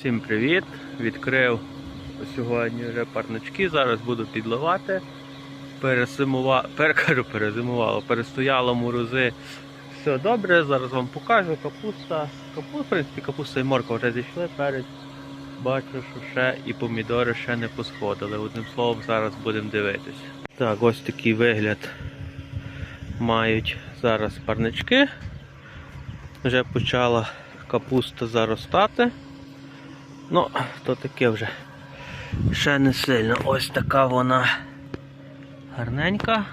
Всім привіт! Відкрив сьогодні вже парнички, зараз буду підливати. Пересимува... Пер... перезимувало, перестояло морози. Все добре, зараз вам покажу. Капуста. Капуста, в принципі, капуста і морква вже зійшли перед. Бачу, що ще і помідори ще не посходили. Одним словом, зараз будемо дивитися. Так, ось такий вигляд мають зараз парнички. Вже почала капуста заростати. Ну, то таке вже ще не сильно. Ось така вона гарненька.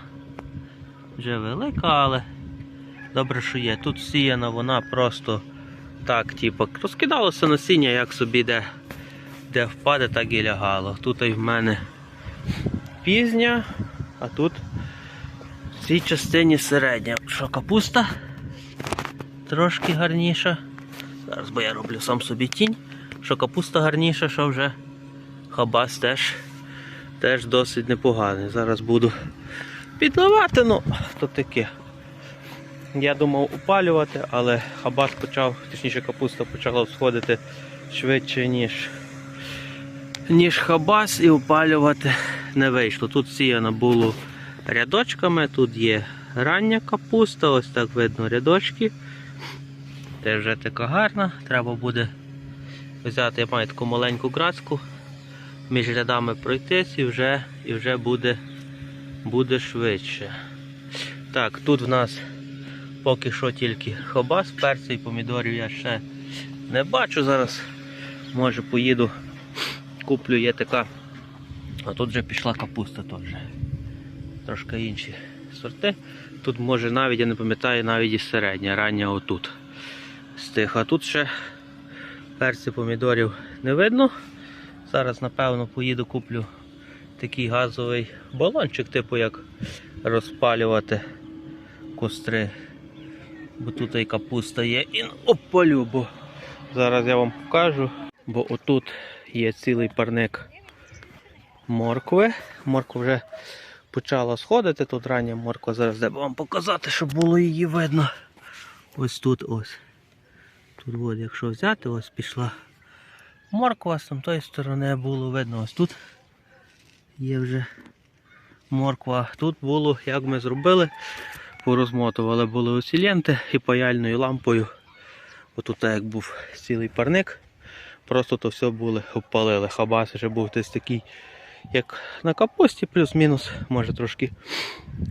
Вже велика, але добре, що є. Тут сіяна вона просто так, типу, розкидалося насіння, як собі де, де впаде, так і лягало. Тут і в мене пізня, а тут в цій частині середня. Що капуста трошки гарніша. Зараз бо я роблю сам собі тінь. Що капуста гарніша, що вже хабас теж, теж досить непоганий. Зараз буду підливати, ну, то таке. Я думав упалювати, але хабас почав, точніше капуста почала всходити швидше, ніж, ніж хабас, і упалювати не вийшло. Тут сіяно було рядочками, тут є рання капуста, ось так видно рядочки. Теж вже така гарна, треба буде взяти, я маю таку маленьку грацьку, між рядами пройтись і вже, і вже буде, буде швидше. Так, тут в нас поки що тільки хобас, перцю і помідорів я ще не бачу. Зараз може поїду, куплю є така. А тут вже пішла капуста теж. Трошки інші сорти. Тут може навіть, я не пам'ятаю, навіть і середня, рання отут. З тих. А тут ще перці помідорів не видно. Зараз, напевно, поїду куплю такий газовий балончик, типу як розпалювати костри. Бо тут і капуста є і опалю, бо зараз я вам покажу. Бо отут є цілий парник моркви. Морква вже почала сходити. Тут рання морква. Зараз де вам показати, щоб було її видно. Ось тут ось. Тут от, якщо взяти, ось пішла морква, з тої сторони було видно. Ось тут є вже морква. Тут було, як ми зробили, порозмотували були оці ленти і паяльною лампою. Отут як був цілий парник. Просто то все були обпалили. Хабас вже був десь такий, як на капусті, плюс-мінус, може трошки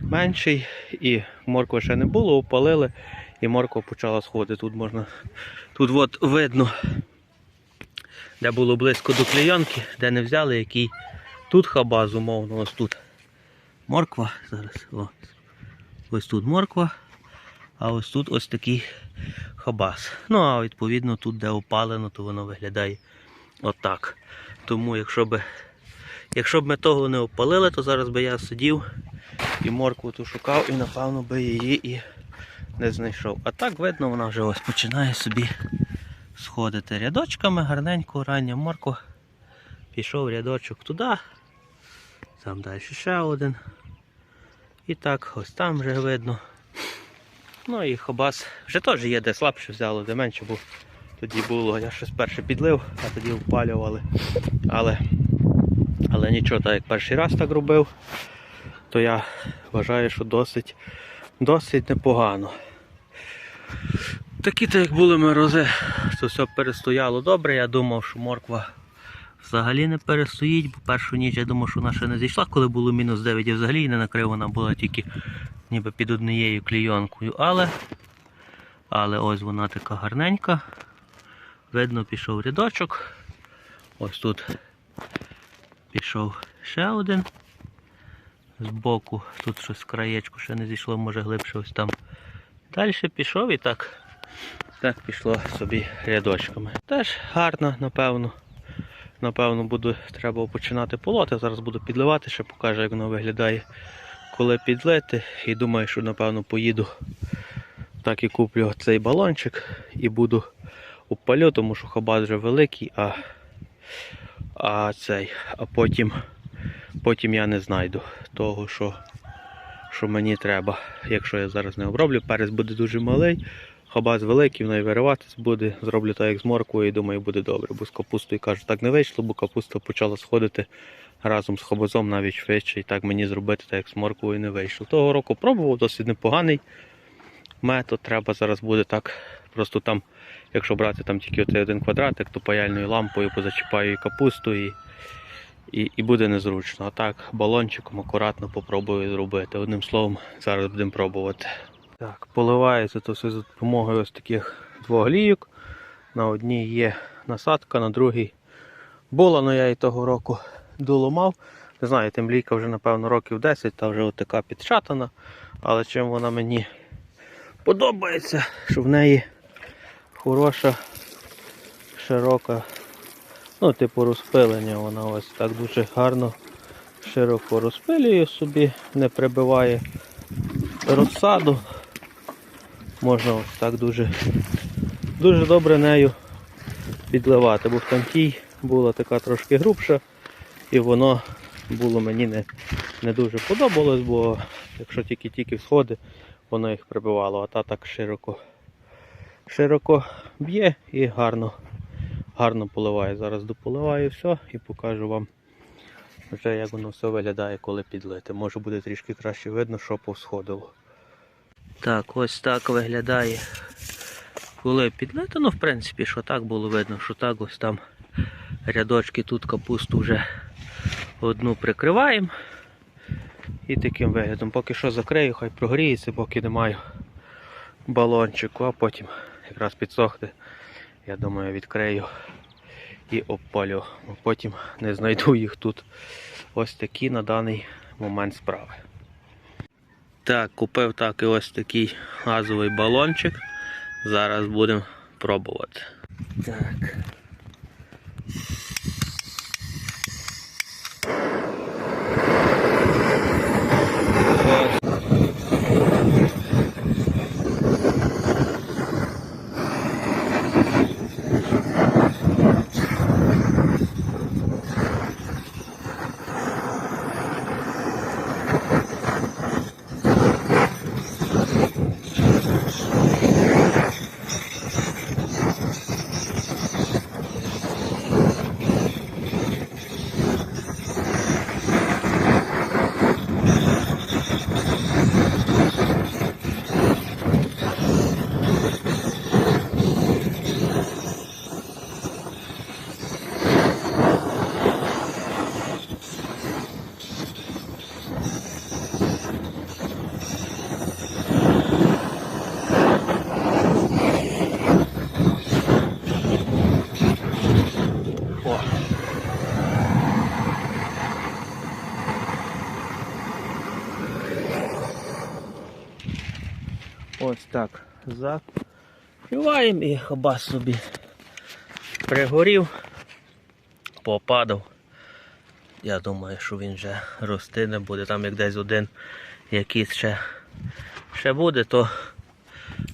менший. І моркви ще не було, опалили і морква почала сходити. Тут можна, тут от видно, де було близько до клейонки, де не взяли, який тут хабаз, умовно, ось тут. Морква, зараз, о, ось тут морква, а ось тут ось такий хабаз. Ну, а відповідно тут, де опалено, то воно виглядає отак. Тому якщо б, якщо б ми того не опалили, то зараз би я сидів і моркву ту шукав і напевно би її і не знайшов. А так видно, вона вже ось починає собі сходити рядочками, гарненько, рання морква. Пішов рядочок туди, там далі ще один. І так, ось там вже видно. Ну і хобас вже теж є, де слабше взяло, де менше, бо тоді було, я щось перше підлив, а тоді впалювали. Але, але нічого, так як перший раз так робив, то я вважаю, що досить, досить непогано. Такі то як були морози, то все перестояло добре. Я думав, що морква взагалі не перестоїть, бо першу ніч я думав, що вона ще не зійшла, коли було мінус 9 і взагалі не накрив, вона була тільки ніби під однією клійонкою. Але, але ось вона така гарненька. Видно, пішов рядочок. Ось тут пішов ще один. Збоку, тут щось краєчку ще не зійшло, може глибше ось там. Далі пішов і так, так пішло собі рядочками. Теж гарно, напевно. Напевно, буду, треба починати полоти. Зараз буду підливати, ще покажу, як воно виглядає, коли підлити. І думаю, що напевно поїду, так і куплю цей балончик і буду упалю, тому що хабат вже великий, а, а цей, а потім, потім я не знайду того, що, що мені треба. Якщо я зараз не оброблю, перець буде дуже малий, Хабаз великий, воно і вириватись буде. Зроблю так, як з морквою, і думаю, буде добре. Бо з капустою кажу, так не вийшло, бо капуста почала сходити разом з хабазом навіть швидше. І так мені зробити, так як з морквою не вийшло. Того року пробував, досить непоганий метод. Треба зараз буде так. Просто там, якщо брати там тільки один квадратик, то паяльною лампою позачіпаю і капусту і, і, і буде незручно. А так балончиком акуратно попробую зробити. Одним словом, зараз будемо пробувати. Так, поливається то все за допомогою ось таких двох глійок. На одній є насадка, на другій була, але я і того року доламав. Не знаю, темлійка вже, напевно, років 10, та вже така підшатана. Але чим вона мені подобається, що в неї хороша, широка, ну, типу розпилення. Вона ось так дуже гарно широко розпилює собі, не прибиває розсаду. Можна ось так дуже, дуже добре нею підливати, бо в тамтій була така трошки грубша, і воно було мені не, не дуже подобалось, бо якщо тільки-тільки всходи, воно їх прибивало, а та так широко, широко б'є і гарно, гарно поливає. Зараз дополиваю все і покажу вам вже як воно все виглядає, коли підлити. Може буде трішки краще видно, що повсходило. Так, ось так виглядає. Коли підлито, ну в принципі, що так було видно, що так ось там рядочки тут капусту вже одну прикриваємо. І таким виглядом. Поки що закрию, хай прогріється, поки не маю балончику, а потім якраз підсохне. Я думаю, відкрию і обпалю. Потім не знайду їх тут. Ось такі на даний момент справи. Так, купив так і ось такий газовий балончик. Зараз будемо пробувати. Так. О. Ось так закриваємо і хабас собі пригорів, попадав. Я думаю, що він вже рости не буде. Там як десь один якийсь ще, ще буде, то,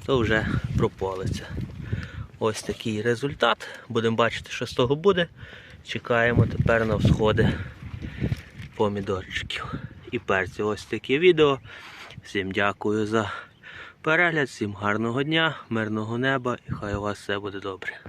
то вже прополиться. Ось такий результат. Будемо бачити, що з того буде. Чекаємо тепер на всходи помідорчиків і перців. Ось таке відео. Всім дякую за перегляд, всім гарного дня, мирного неба і хай у вас все буде добре.